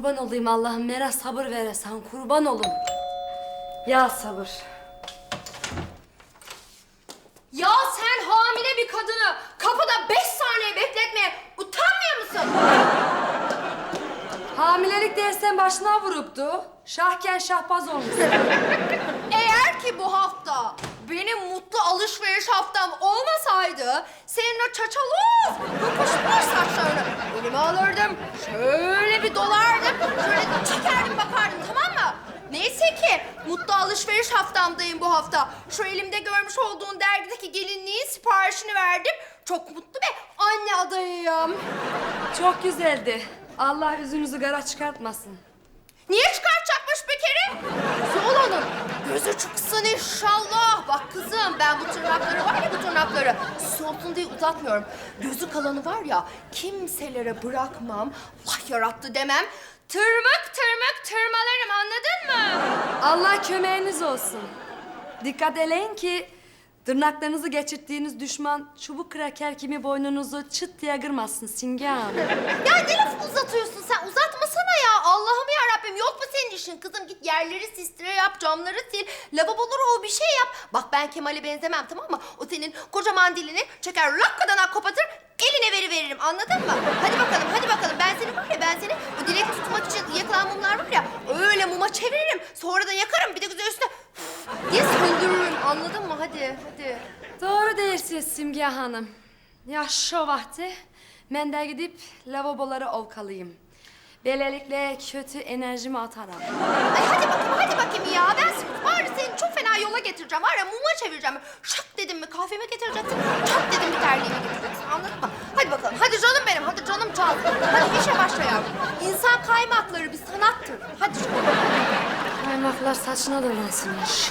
kurban olayım Allah'ım nere sabır veresan kurban olun. Ya sabır. Ya sen hamile bir kadını kapıda beş saniye bekletmeye utanmıyor musun? Hamilelik dersen başına vuruptu. Şahken şahbaz olmuşsun. Eğer ki bu hafta benim mutlu alışveriş haftam olmasaydı senin o çaçalı, kokuşmuş saçlarını elime alırdım. Şöyle bir dolardım, şöyle çekerdim bakardım tamam mı? Neyse ki mutlu alışveriş haftamdayım bu hafta. Şu elimde görmüş olduğun dergideki gelinliğin siparişini verdim. Çok mutlu bir anne adayıyım. Çok güzeldi. Allah yüzünüzü kara çıkartmasın. Niye çıkartacakmış bir kere? Zolan'ın gözü çıksın inşallah. Bak kızım ben bu tırnakları var ya bu tırnakları solsun diye uzatmıyorum. Gözü kalanı var ya kimselere bırakmam. Allah yarattı demem. Tırmık tırmık tırmalarım anladın mı? Allah kömeğiniz olsun. Dikkat eleyin ki tırnaklarınızı geçirttiğiniz düşman çubuk kraker kimi boynunuzu çıt diye kırmasın Simge Hanım. Ya ne laf uzatıyorsun sen? Uzatmasana ya. Allah'ım ya Rabbim yok mu senin işin? Kızım git yerleri sistire yap, camları sil, lavaboları o bir şey yap. Bak ben Kemal'e benzemem tamam mı? O senin kocaman dilini çeker lakkadan kopatır eline veri veririm anladın mı? Hadi bakalım hadi bakalım ben seni var ya ben seni o dilek tutmak için yakılan mumlar var ya öyle muma çeviririm. Sonra da yakarım bir de güzel üstüne diye anladın mı? Hadi hadi. Doğru değilsiniz Simge Hanım. Ya şu vakti ben de gidip lavaboları ovkalayayım. Böylelikle kötü enerjimi atarım. Ay hadi bakayım hadi bakayım ya. Ben var seni çok fena yola getireceğim. Var ya muma çevireceğim. Şak dedim mi kahvemi getireceksin. Çak dedim bir terliğimi getireceksin. Anladın mı? Hadi bakalım. Hadi canım benim. Hadi canım çal. Hadi işe başla yavrum. İnsan kaymakları bir sanattır. Hadi canım. Kaymaklar saçına dolansınmış.